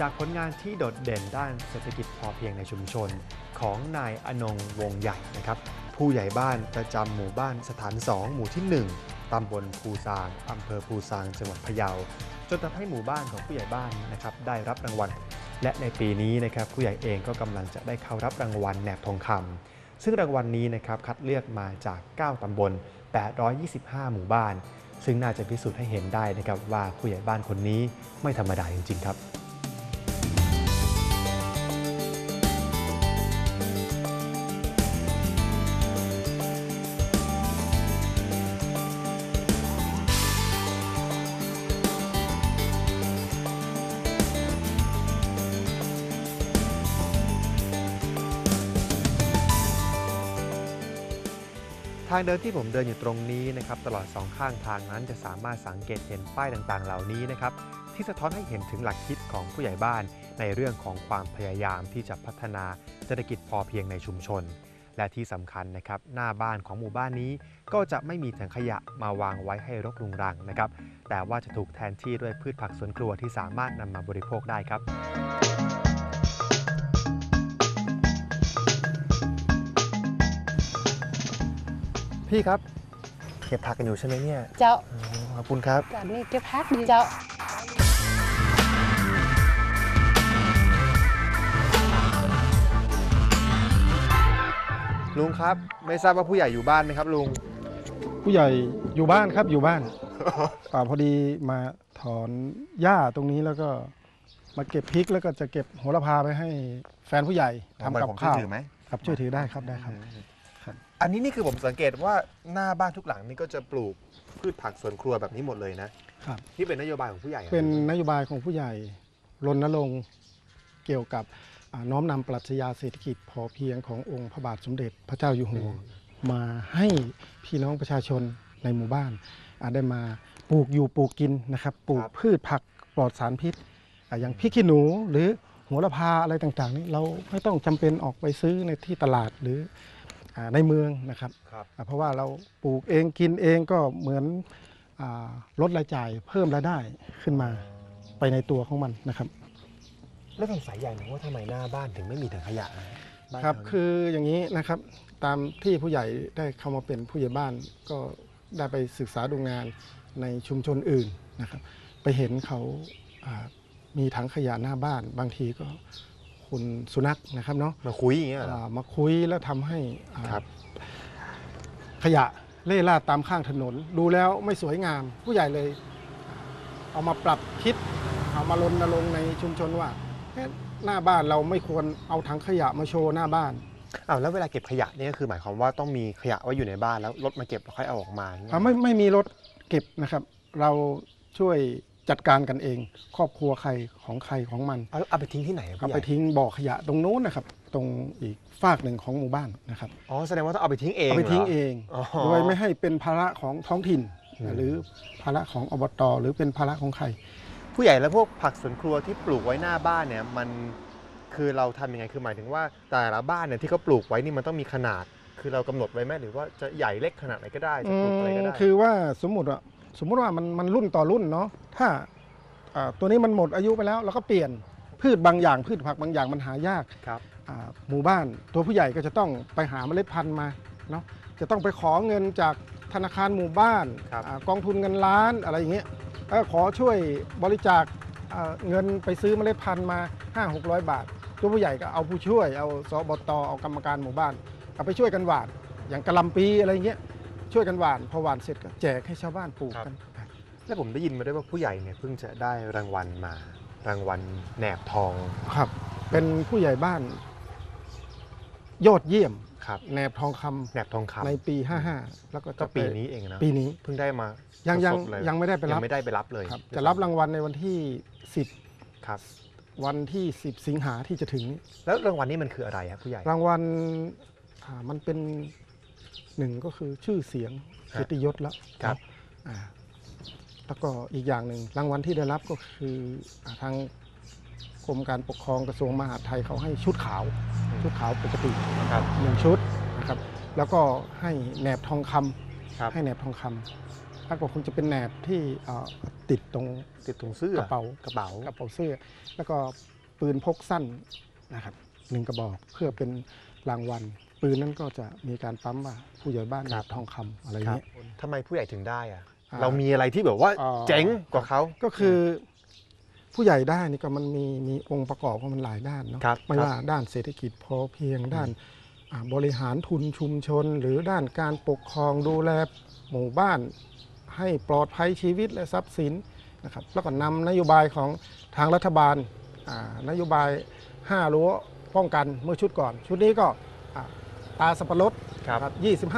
จากผลงานที่โดดเด่นด้านเศรษฐกิจพอเพียงในชุมชน ของนายอนงวงใหญ่นะครับ ผู้ใหญ่บ้านประจำหมู่บ้านสถาน 2 หมู่ที่ 1ตำบลภูซางอำเภอภูซางจังหวัดพะเยาจนทำให้หมู่บ้านของผู้ใหญ่บ้านนะครับได้รับรางวัล และในปีนี้นะครับผู้ใหญ่เองก็กำลังจะได้เข้ารับรางวัลแหนบทองคำซึ่งรางวัลนี้นะครับคัดเลือกมาจาก 9ตำบล 825 หมู่บ้าน ซึ่งน่าจะพิสูจน์ให้เห็นได้นะครับว่าผู้ใหญ่บ้านคนนี้ไม่ธรรมดาจริงๆครับางเดินที่ผมเดินอยู่ตรงนี้นะครับตลอดสองข้างทางนั้นจะสามารถสังเกตเห็นป้ายต่างๆ เหล่านี้นะครับที่สะท้อนให้เห็นถึงหลักคิดของผู้ใหญ่บ้าน ในเรื่องของความพยายามที่จะพัฒนาเศรษฐกิจพอเพียงในชุมชน และที่สำคัญนะครับหน้าบ้านของหมู่บ้านนี้ ก็จะไม่มีถังขยะมาวางไว้ให้รกรุงรังนะครับแต่ว่าจะถูกแทนที่ด้วยพืชผักสวนครัวที่สามารถนำมาบริโภคได้ครับ พี่ครับ เก็บผักกันอยู่ใช่ไหมเนี่ยเจ้าอ๋อขอบคุณครับกันนี่เก็บพักดีเจ้า ลุงครับ ไม่ทราบว่าผู้ใหญ่อยู่บ้านไหมครับลุง ผู้ใหญ่อยู่บ้านครับอยู่บ้านป่าพอดีมาถอนหญ้าตรงนี้แล้วก็มาเก็บพริกแล้วก็จะเก็บโหระพาไปให้แฟนผู้ใหญ่ทำกับผมช่วข้าวยถือไหมครับช่วยถือได้ครับได้ครับครับ อันนี้นี่คือผมสังเกตว่าหน้าบ้านทุกหลังนี่ก็จะปลูกพืชผักสวนครัวแบบนี้หมดเลยนะครับที่เป็นนโยบายของผู้ใหญ่หรอเป็นนโยบายของผู้ใหญ่รณรงค์เกี่ยวกับอ่าน้อมนำปรัชญาเศรษฐกิจพอเพียงขององค์พระบาทสมเด็จพระเจ้าอยู่หัว มาให้พี่น้องประชาชนในหมู่บ้านอ่าได้มาปลูกอยู่ปลูกกินนะครับ ปลูกพืชผักปลอดสารพิษอ่าอย่างพริกขี้หนูหรือโหระพาอะไรต่างๆนี่เราไม่ต้องจำเป็นออกไปซื้อในที่ตลาดหรือ อาในเมืองนะครับครับ อ่าเพราะว่าเราปลูกเองกินเองก็เหมือนอาลดรายจ่ายเพิ่มรายได้ขึ้นมาไปในตัวของมันนะครับ แล้วสงสัยอย่างหนึงว่าทำไมหน้าบ้านถึงไม่มีถังขยะอะานครับ แถวนี้คืออย่างนี้นะครับ ตามที่ผู้ใหญ่ได้เข้ามาเป็นผู้ใหญ่บ้าน ก็ได้ไปศึกษาดูงานในชุมชนอื่นนะครับ ไปเห็นเขาอ่ามีถังขยะหน้าบ้าน บางทีก็ คุณสุนัขนะครับเนาะมาคุยอย่างเงี้ยเหรอ อ่ามาคุยแล้วทำให้อ่าครับ ขยะเล่ร่าตามข้างถนน ดูแล้วไม่สวยงาม ผู้ใหญ่เลย เอามาปรับคิด เอามารณรงค์ในชุมชนว่าเอ๊ะหน้าบ้านเราไม่ควรเอาถังขยะมาโชว์หน้าบ้าน อ้าวแล้วเวลาเก็บขยะเนี่ยก็คือหมายความว่าต้องมีขยะไว้อยู่ในบ้านแล้วรถมาเก็บแล้วค่อยเอาออกมาอย่างเงี้ย อ่าไม่ไม่มีรถเก็บนะครับ เราช่วย จัดการกันเอง ครอบครัวใครของใครของมันเอาเอาไปทิ้งที่ไหนอะเอาผู้ใหไปญ่ทิ้งบ่อขยะตรงนู้นนะครับ ตรงอีกฝากหนึ่งของหมู่บ้านนะครับอ๋อแสดงว่าต้องเอาไปทิ้งเองเอาไปทิ้งหรเองอ๋อโดยไม่ให้เป็นภาระของท้องถิ่นอืมหรือภาระของอบตหรือเป็นภาระของใคร ผู้ใหญ่แล้วพวกผักสวนครัวที่ปลูกไว้หน้าบ้านเนี่ยมันคือเราทำยังไงคือหมายถึงว่าแต่ละบ้านเนี่ยที่เขาปลูกไว้นี่มันต้องมีขนาด คือเรากำหนดไว้ไหมหรือว่าจะใหญ่เล็กขนาดไหนก็ได้จะปลูกอะไรก็ได้คือว่าสมมติว่า สมมุติว่ามันมันรุ่นต่อรุ่นเนาะถ้าอ่าตัวนี้มันหมดอายุไปแล้วเราก็เปลี่ยนพืชบางอย่าง พืชผักบางอย่างมันหายากครับอ่าหมู่บ้านตัวผู้ใหญ่ก็จะต้องไปหาเมล็ดพันธุ์มาเนาะจะต้องไปขอเงินจากธนาคารหมู่บ้านครับอากองทุนเงินล้านอะไรอย่างเงี้ยแล้วก็ขอช่วยบริจาคอ่าเงินไปซื้อเมล็ดพันธุ์มา 5 600 บาท ตัวผู้ใหญ่ก็เอาผู้ช่วยเอาสบตเอากรรมการหมู่บ้านเอาไปช่วยกันหว่านอย่างกะหลำปีอะไรเงี้ย ช่วยกันหว่านพอหว่านเสร็จก็แจกให้ชาวบ้านปลูกกันแล้วผมได้ยินมาด้วยว่าผู้ใหญ่เนี่ยเพิ่งจะได้รางวัลมา รางวัลแหนบทองครับ เป็นผู้ใหญ่บ้าน ยอดเยี่ยมครับแหนบทองคำแหนบทองคำในปี 55 แล้วก็ก็จะปีนี้เองนะปีนี้เพิ่งได้มายังยังสดๆเลยังไม่ได้ไปยัรับงไม่ได้ไปรับเลยครับจะรับรางวัลในวันที่ ครับ 10 วันที่ 10 สิงหาที่จะถึงนี้แล้วรางวัลนี้มันคืออะไรครับผู้ใหญ่รางวัลอ่ามันเป็น หนึ่งก็คือชื่อเสียงครับเกียรติยศแล้วครับอ่าแล้วก็อีกอย่างหนึ่งรางวัลที่ได้รับก็คืออาทางกรมการปกครองกระทรวงมหาดไทยเขาให้ชุดขาว ชุดขาวปกติครับหนึ่งชุดนะครับ แล้วก็ให้แหนบทองคำครับให้แหนบทองคำถ้าก็คงจะเป็นแหนบที่เอ่อติดตรงติดถุงเสื้อกระเป๋ากระเป๋ากระเป๋าเสื้อ แล้วก็ปืนพกสั้นนะครับหนึ่งกระบอกเพื่อเป็นรางวัล ปืนนั้นก็จะมีการปั๊มว่าผู้ใหญ่บ้านครับ ทองคำอะไรอย่างเงี้ย ทำไมผู้ใหญ่ถึงได้อะอ่าเรามีอะไรที่แบบว่าอ่า เจ๋งกว่าเขา ก็คือผู้ใหญ่ได้นี่ก็มันมีมีองค์ประกอบของมันหลายด้านเนาะครับไม่ครับว่าด้านเศรษฐกิจพอเพียงด้านอ่าบริหารทุนชุมชน หรือด้านการปกครองดูแลหมู่บ้าน ให้ปลอดภัยชีวิตและทรัพย์สินนะครับแล้วก็นำนโยบายของทางรัฐบาลอ่านโยบาย5รั้วป้องกันเมื่อชุดก่อน ชุดนี้ก็อ่า ตาสับปะรดครับครับ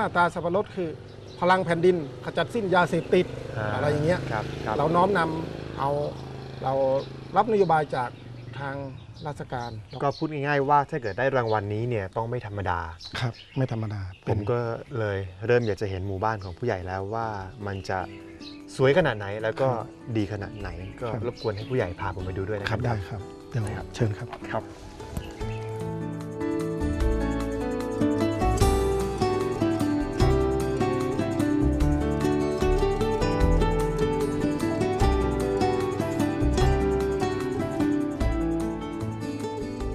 25ตาสับปะรดคือ พลังแผ่นดินขจัดสิ้นยาเสพติดอะไรอย่างเงี้ยครับครับเราน้อมนำเอาเรารับนโยบายจากทางราชการก็พูดง่ายๆว่าถ้าเกิดได้รางวัลนี้เนี่ยต้องไม่ธรรมดา ครับ ไม่ธรรมดาผเป็นมก็เลยเริ่มอยากจะเห็นหมู่บ้านของผู้ใหญ่แล้วว่ามันจะสวยขนาดไหนแล้วก็ดีขนาดไหน ก็ครับรบกวนให้ผู้ใหญ่พาผมไปดูด้วยนะคครัรับบได้ครับเดี๋ยวเชิญครับ ครับ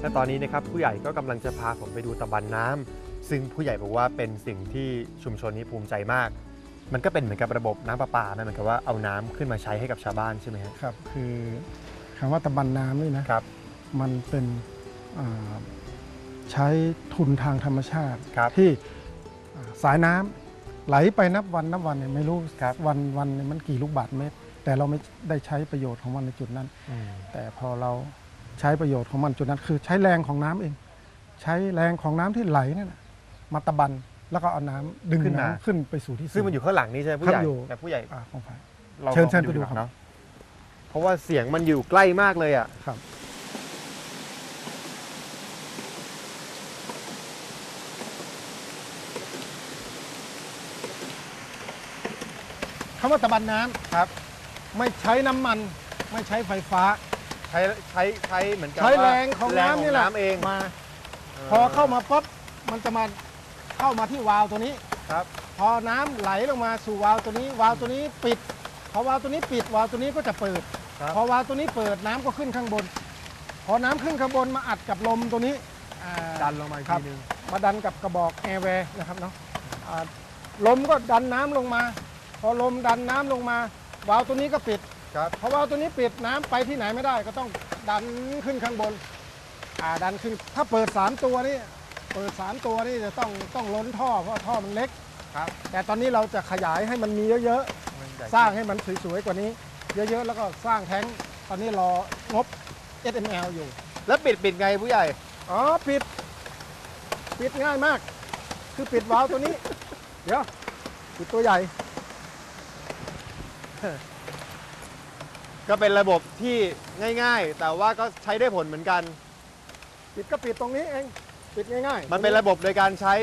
และตอนนี้นะครับผู้ใหญ่ก็กำลังจะพาผมไปดูตะบันน้ำซึ่งผู้ใหญ่บอกว่าเป็นสิ่งที่ชุมชนนี้ภูมิใจมาก มันก็เป็นเหมือนกับระบบน้ำประปานะเหมือนกับว่าเอาน้ำขึ้นมาใช้ให้กับชาวบ้านใช่ไหมครับครับคือคำว่าตะบันน้ำนี่นะครับ มันเป็นอ่าใช้ทุนทางธรรมชาติครับที่อ่าสายน้ำไหลไปนับวันนับวันเนี่ยไม่รู้วันวันเนี่ยมันกี่ลูกบาทเมตร แต่เราไม่ได้ใช้ประโยชน์ของมันในจุดนั้นอืมแต่พอเรา ใช้ประโยชน์ของมันจุดนั้น คือใช้แรงของน้ำเอง ใช้แรงของน้ำที่ไหลนั่นน่ะมาตะบันแล้วก็เอาน้ำดึงขึ้นมาน้ำขึ้นไปสู่ที่ซึ่งมันอยู่ข้างหลังนี้ใช่ไหมผู้ใหญ่ครับอยู่แต่ผู้ใหญ่อ่าของฝ่ายเราเชิญลองเชิญไปดูกว่าครับเนาะเพราะว่าเสียงมันอยู่ใกล้มากเลยอะครับคำว่าตะบันน้ำครับ ไม่ใช้น้ำมันไม่ใช้ไฟฟ้า ใช้ใช้ใช้เหมือนกับใช้ว่าแรงของน้ำนี่แหละแรงของน้ำเองมา พอเข้ามาปุ๊บมันจะมาเข้ามาที่วาล์วตัวนี้ ครับ พอน้ำไหลลงมาสู่วาล์วตัวนี้ วาล์วตัวนี้ปิด พอวาล์วตัวนี้ปิด วาล์วตัวนี้ก็จะเปิด ครับ พอวาล์วตัวนี้เปิดน้ำก็ขึ้นข้างบน พอน้ำขึ้นข้างบนมาอัดกับลมตัวนี้อ่า ดันลงมาอีกครัทีบนึงมาดันกับกระบอกแอร์แวร์นะครับเนาะอ่าลมก็ดันน้ำลงมา พอลมดันน้ำลงมา วาล์วตัวนี้ก็ปิด ครับพอวาล์วตัวนี้ปิดน้ำไปที่ไหนไม่ได้ ก็ต้องดันขึ้นข้างบน อ่าดันขึ้นถ้าเปิดสามตัวนี่เปิดสามตัวนี่จะต้องต้องล้นท่อเพราะว่าท่อมันเล็ก ครับแต่ตอนนี้เราจะขยายให้มันมีเยอะๆสร้างให้มันสวยๆกว่านี้ เยอะๆ แล้วก็สร้างแท้งตอนนี้รองบ SML อยู่ แล้วปิดปิดไงผู้ใหญ่ อ๋อ ปิด ปิดง่ายมาก คือปิดวาล์วตัวนี้ เดี๋ยว ปิดตัวใหญ่ ก็เป็นระบบที่ง่ายๆ แต่ว่าก็ใช้ได้ผลเหมือนกัน ปิดก็ปิดตรงนี้เอง ปิดง่ายๆมันเป็นระบบโดยการใช้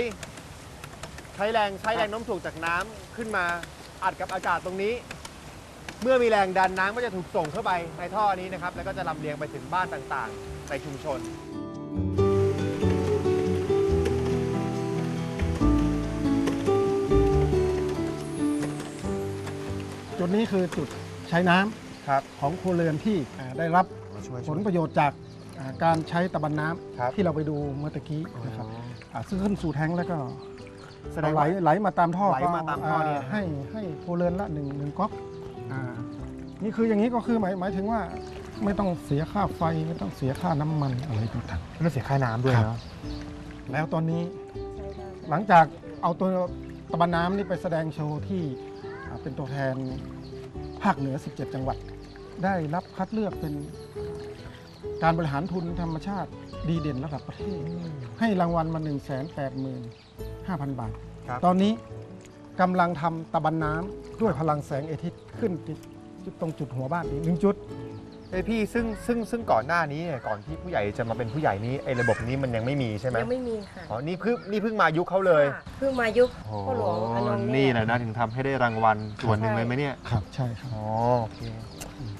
ใช้แรงใช้แรงโน้มถ่วงจากน้ำขึ้นมาอัดกับอากาศตรงนี้ เมื่อมีแรงดันน้ำก็จะถูกส่งเข้าไปในท่อนี้นะครับ แล้วก็จะลำเลียงไปถึงบ้านต่างๆ ในชุมชน จุดนี้คือจุดใช้น้ำ ครับของครัวเรือนที่อ่าได้รับช่วยผลประโยชน์จากอ่าการใช้ตะบันน้ำครับที่เราไปดูเมื่อตะกี้นะครับอ่าซึ่งขึ้นสู่แท้งแล้วก็แสดงไหลว่า ไหลมาตามท่อไหลมาตามท่อเนี่ยาให้ให้ครัวเรือนละหนึ่งหนึ่งก๊อกอ่านี่คืออย่างนี้ก็คือหมายหมายถึงว่าไม่ต้องเสียค่าไฟไม่ต้องเสียค่าน้ำมันอะไรต่างไม่เสียค่าน้ำด้วยครับเนาะๆแล้วตอนนี้หลังจากเอาตัวตะบันน้ำนี่ไปแสดงโชว์ที่อ่าเป็นตัวแทนภาคเหนือ 17 จังหวัด ได้รับคัดเลือกเป็นการบริหารทุนธรรมชาติดีเด่นระดับประเทศ ให้รางวัลมา 1 8 5 0 0 0 บาท ครับ ตอนนี้กำลังทำตะบันน้ำด้วยพลังแสงอาทิตย์ขึ้นที่ตรงจุดหัวบ้านอีกหนึ่งจุด ไอยพี่ซึ่งซึ่งซึ่งก่อนหน้านี้เนี่ยก่อนที่ผู้ใหญ่จะมาเป็นผู้ใหญ่นี้ไอ้ระบบนี้มันยังไม่มีใช่ไหมยังไม่มีค่ะอ๋อนี่เพิ่งนี่เพิ่งมายุคเขาเลยค่ะเพิ่งมายุคโอ้พ่อหลวงอนงค์นี่เยแหละนะถึงทำให้ได้รางวัลส่วนหนึ่งเลยไหมเนี่ย ครับ ใช่ครับ อ๋อโอเค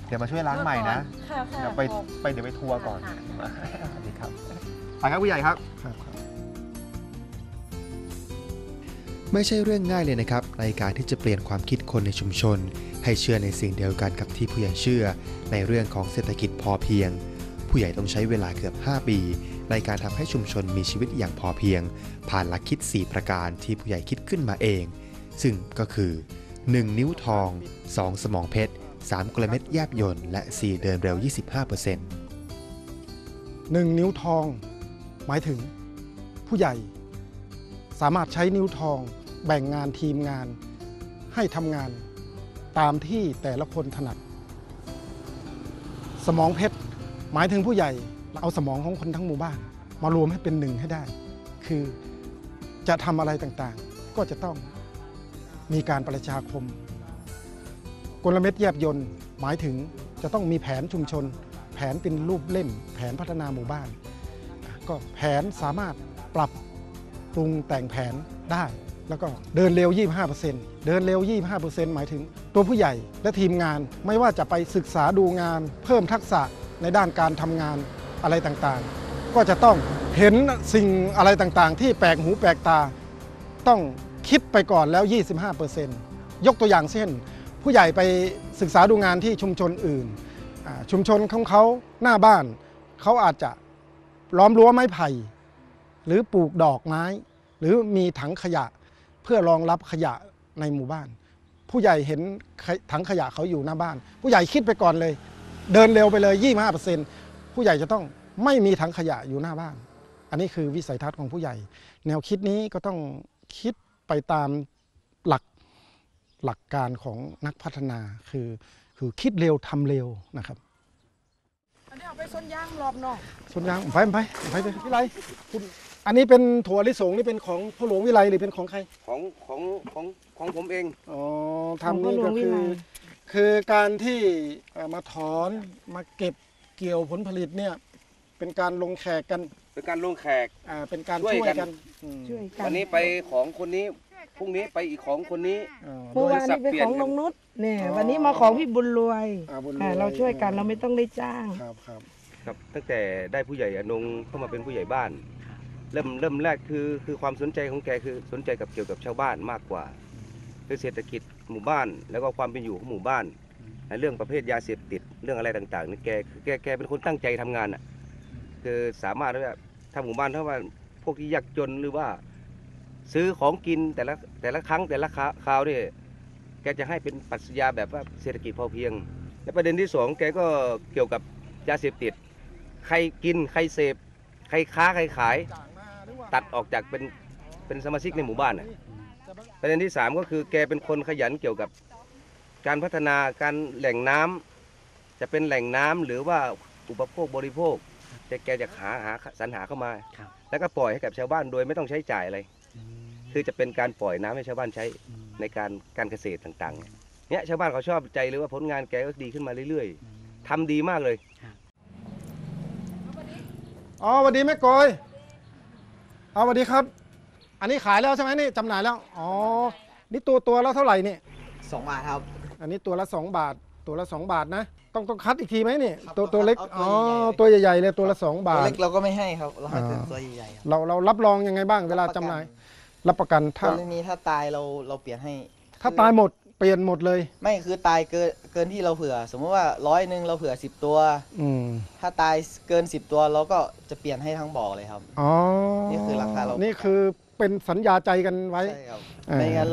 เดี๋ยวมาช่วยล้างใหม่นะค่ะค่ะเดี๋ยวไปขอบไปเดี๋ยวไปทัวร์ก่อนค่ะ สวัสดีครับไปครับผู้ใหญ่ครับ ครับครับไม่ใช่เรื่องง่ายเลยนะครับ ในการที่จะเปลี่ยนความคิดคนในชุมชน ให้เชื่อในสิ่งเดียวกันกับที่ผู้ใหญ่เชื่อ ในเรื่องของเศรษฐกิจพอเพียงผผู้ใหญ่ต้องใช้เวลาเกือบ 5 ปี ในการทำให้ชุมชนมีชีวิตอย่างพอเพียง ผ่านหลักคิด 4 ประการที่ผู้ใหญ่คิดขึ้นมาเอง ซึ่งก็คือ 1 นิ้วทอง 2 สมองเพชร 3 กลเม็ดแยบยนต์และ 4 เดินเร็ว 25%หนึ่งนิ้วทอง หมายถึง ผู้ใหญ่ สามารถใช้นิ้วทอง แบ่งงานทีมงาน ให้ทำงาน ตามที่แต่ละคนถนัด สมองเพชร หมายถึงผู้ใหญ่เอาสมองของคนทั้งหมู่บ้าน มารวมให้เป็นหนึ่งให้ได้ คือจะทำอะไรต่างๆ ก็จะต้องมีการประชาคม กลเม็ดแยบยนต์หมายถึงจะต้องมีแผนชุมชน แผนเป็นรูปเล่ม แผนพัฒนาหมู่บ้าน ก็แผนสามารถปรับปรุงแต่งแผนได้ แล้วก็เดินเร็ว 25%เดินเร็ว 25%หมายถึง ตัวผู้ใหญ่และทีมงานไม่ว่าจะไปศึกษาดูงาน เพิ่มทักษะในด้านการทำงานอะไรต่างๆ ก็จะต้องเห็นสิ่งอะไรต่างๆ ที่แปลกหูแปลกตา ต้องคิดไปก่อนแล้ว 25%ยกตัวอย่างเช่น ผู้ใหญ่ไปศึกษาดูงานที่ชุมชนอื่น ชุมชนของเขาหน้าบ้าน เขาอาจจะล้อมรั้วไม้ไผ่ หรือปลูกดอกไม้ หรือมีถังขยะเพื่อรองรับขยะในหมู่บ้าน ผู้ใหญ่เห็นถังขยะเขาอยู่หน้าบ้าน ผู้ใหญ่คิดไปก่อนเลย เดินเร็วไปเลย 25%ผู้ใหญ่จะต้องไม่มีถังขยะอยู่หน้าบ้าน อันนี้คือวิสัยทัศน์ของผู้ใหญ่ แนวคิดนี้ก็ต้องคิดไปตามหลัก หลักการของนักพัฒนาคือคือคิดเร็วทำเร็วนะครับอันนี้เอาไปส้นย่างรอบนอกส่วนยางไปไปไปเลยวิไลคุณอันนี้เป็นถั่วลิสงนี่เป็นของพ่อหลวงวิไลหรือเป็นของใครของของของของผมเองอ๋อทำนี่ก็คือคือการที่เอ่อมาถอนมาเก็บเกี่ยวผลผลิตเนี่ยเป็นการลงแขกกันเป็นการลงแขกอ่าเป็นการช่วยช่วยกันกันอืมช่วยกันวันนี้ไปของคนนี้ พรุ่งนี้ไปอีกของคนนี้อ่าเมื่อวานนี้เป็นของลงนุชเนี่ยวันนี้มาของพี่บุญรวยอ่าบุญอ่าเราช่วยกันเราไม่ต้องได้จ้าง ครับครับ ครับตั้งแต่ได้ผู้ใหญ่อนงเข้ามาเป็นผู้ใหญ่บ้าน เริ่มเริ่มแรกคือคือความสนใจของแกคือสนใจกับเกี่ยวกับชาวบ้านมากกว่า คือเศรษฐกิจหมู่บ้าน แล้วก็ความเป็นอยู่ของหมู่บ้านเรื่องประเภทยาเสพติดเรื่องอะไรต่างๆนี่แกคือแกแกเป็นคนตั้งใจทำงานอะคือสามารถที่ว่าทำหมู่บ้านถ้าว่าพวกที่ยากจนหรือว่า ซื้อของกินแต่ละแต่ละครั้งแต่ละคราคราวเนี่ยแกจะให้เป็นปรัชญาแบบว่าเศรษฐกิจพอเพียง และประเด็นที่สองแกก็เกี่ยวกับยาเสพติด ใครกินใครเสพใครค้าใครขาย ตัดออกจากเป็นเป็นสมาชิกในหมู่บ้านน่ะประเด็นที่สามก็คือแกเป็นคนขยันเกี่ยวกับการพัฒนาการแหล่งน้ำจะเป็นแหล่งน้ำหรือว่าอุปโภคบริโภค แต่แกจะหาหาสรรหาเข้ามา แล้วก็ปล่อยให้กับชาวบ้านโดยไม่ต้องใช้จ่ายอะไร คือจะเป็นการปล่อยน้ำให้ชาวบ้านใช้ในการการเกษตรต่างๆ เนี่ยชาวบ้านเขาชอบใจเลยว่าผลงานแกก็ดีขึ้นมาเรื่อยๆทำดีมากเลย อ๋อสวัสดีแม่กอยอ๋อสวัสดีครับ อันนี้ขายแล้วใช่ไหมนี่จำหน่ายแล้ว อ๋อ นี่ตัวตัวแล้วเท่าไหร่นี่ สองบาทครับ อันนี้ตัวละ 2 บาท ตัวละ 2 บาทนะ ต้องต้องคัดอีกทีไหมนี่ ครับตัวต้ตัอวงคัดเล็ก เอาอ๋อตัตัววใหใหญ่ญ่ๆเลยตัวละ 2 ตัวบาทเล็กเราก็ไม่ให้ครับ เราให้อ่าเป็นตัวใหญ่ๆครับเราเรารับรองยังไงบ้างเวลาจำหน่าย รับประกันกถ้า รณีถ้าตายเราเราเปลี่ยนให้ถ้าตายหมดเปลี่ยนหมดเลย ไม่คือตายเกินเกินที่เราเผื่อ สมมติว่าร้อยหนึ่งเราเผื่อสิบตัว อืมถ้าตายเกินสิบตัวเราก็จะเปลี่ยนให้ทั้งบ่อเลยครับ อ๋อนี่คือราคาเรานี่ คือเป็นสัญญาใจกันไว้ ใช่ครับอ่าไม่งั้น